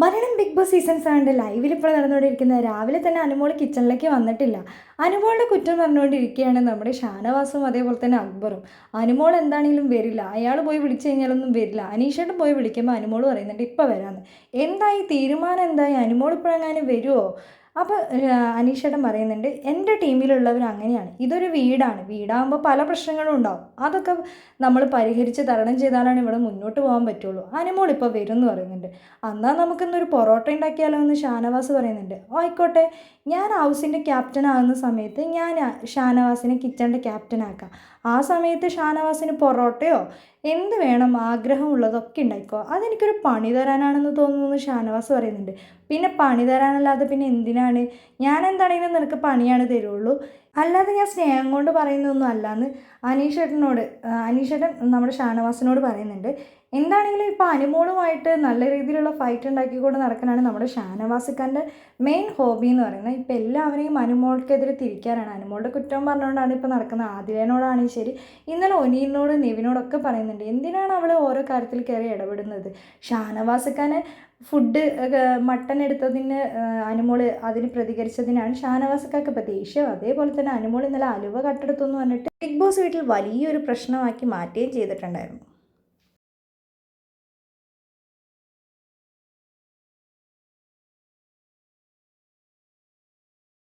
മരണം big boss season സെവന്റെ ലൈവിൽ ഇപ്പോൾ നടന്നുകൊണ്ടിരിക്കുന്നത് രാവിലെ തന്നെ അനുമോൾ കിച്ചണിലേക്ക് വന്നിട്ടില്ല. അനുമോളുടെ കുറ്റം പറഞ്ഞുകൊണ്ടിരിക്കുകയാണ് നമ്മുടെ ഷാനവാസും അതേപോലെ തന്നെ അക്ബറും. അനുമോൾ എന്താണെങ്കിലും വരില്ല. അയാൾ പോയി വിളിച്ചു കഴിഞ്ഞാലൊന്നും വരില്ല. അനീഷേട്ടൻ പോയി വിളിക്കുമ്പോൾ അനുമോൾ പറയുന്നുണ്ട് ഇപ്പോൾ വരാമെന്ന്. എന്തായി? തീരുമാനം എന്തായി? അനുമോൾ ഇപ്പോഴെങ്ങാനും വരുമോ അപ്പോൾ അനീഷേട്ടൻ പറയുന്നുണ്ട് എന്റെ ടീമിലുള്ളവർ അങ്ങനെയാണ്. ഇതൊരു വീടാണ്. വീടാകുമ്പോൾ പല പ്രശ്നങ്ങളും ഉണ്ടാവും. അതൊക്കെ നമ്മൾ പരിഹരിച്ച് തരണം ചെയ്താലാണ് ഇവിടെ മുന്നോട്ട് പോകാൻ പറ്റുള്ളൂ. അനുമോൾ ഇപ്പോൾ വരും എന്ന് പറയുന്നുണ്ട്. എന്നാൽ നമുക്കിന്നൊരു പൊറോട്ട ഉണ്ടാക്കിയാലോ എന്ന് ഷാനവാസ് പറയുന്നുണ്ട്. ആയിക്കോട്ടെ ഞാൻ ഹൗസിന്റെ ക്യാപ്റ്റൻ ആകുന്ന സമയത്ത് ഞാൻ ഷാനവാസിനെ കിച്ചണിന്റെ ക്യാപ്റ്റൻ ആക്കാം. ആ സമയത്ത് ഷാനവാസിന് പൊറോട്ടയോ എന്ത് വേണം? ആഗ്രഹമുള്ളതൊക്കെ ഉണ്ടായിക്കോ. അതെനിക്കൊരു പണി തരാനാണെന്ന് തോന്നുന്നു ഷാനവാസ് പറയുന്നുണ്ട്. പിന്നെ പണി തരാനല്ലാതെ പിന്നെ എന്തിനാണ്? ഞാൻ എന്താണെങ്കിലും നിനക്ക് പണിയാണ് തരുള്ളൂ? അല്ലാതെ ഞാൻ സ്നേഹം കൊണ്ട് പറയുന്നതൊന്നും അല്ലാന്ന് അനീഷേട്ടനോട് അനീഷേട്ടൻ നമ്മുടെ ഷാനവാസിനോട് പറയുന്നുണ്ട്. എന്താണെങ്കിലും ഇപ്പോൾ അനുമോളുമായിട്ട് നല്ല രീതിയിലുള്ള ഫൈറ്റ് ഉണ്ടാക്കിക്കൊണ്ട് നടക്കാനാണ് നമ്മുടെ ഷാനവാസിക്കാന്റെ മെയിൻ ഹോബി എന്ന് പറയുന്നത്. ഇപ്പോൾ എല്ലാവരെയും അനുമോൾക്കെതിരെ തിരിക്കാനാണ്. അനുമോളുടെ കുറ്റം പറഞ്ഞുകൊണ്ടാണ് ഇപ്പോൾ നടക്കുന്നത്. ആദിലേനോടാണെങ്കിൽ ശരി. ഇന്നലെ ഒനീലിനോട് നിവിനോടൊക്കെ പറയുന്നുണ്ട്. എന്തിനാണ് അവൾ ഓരോ കാര്യത്തിൽ കയറി ഇടപെടുന്നത്? ഷാനവാസിക്കാന് ഫുഡ് മട്ടൻ എടുത്തതിന് അനുമോൾ അതിന് പ്രതികരിച്ചതിനാണ് ഷാനവാസക്കാർക്ക് ഇപ്പോൾ ദേഷ്യം. അതേപോലെ തന്നെ അനുമോൾ ഇന്നലെ അലുവ കട്ടെടുത്തു എന്ന് പറഞ്ഞിട്ട് ബിഗ് ബോസ് വീട്ടിൽ വലിയൊരു പ്രശ്നമാക്കി മാറ്റുകയും ചെയ്തിട്ടുണ്ടായിരുന്നു.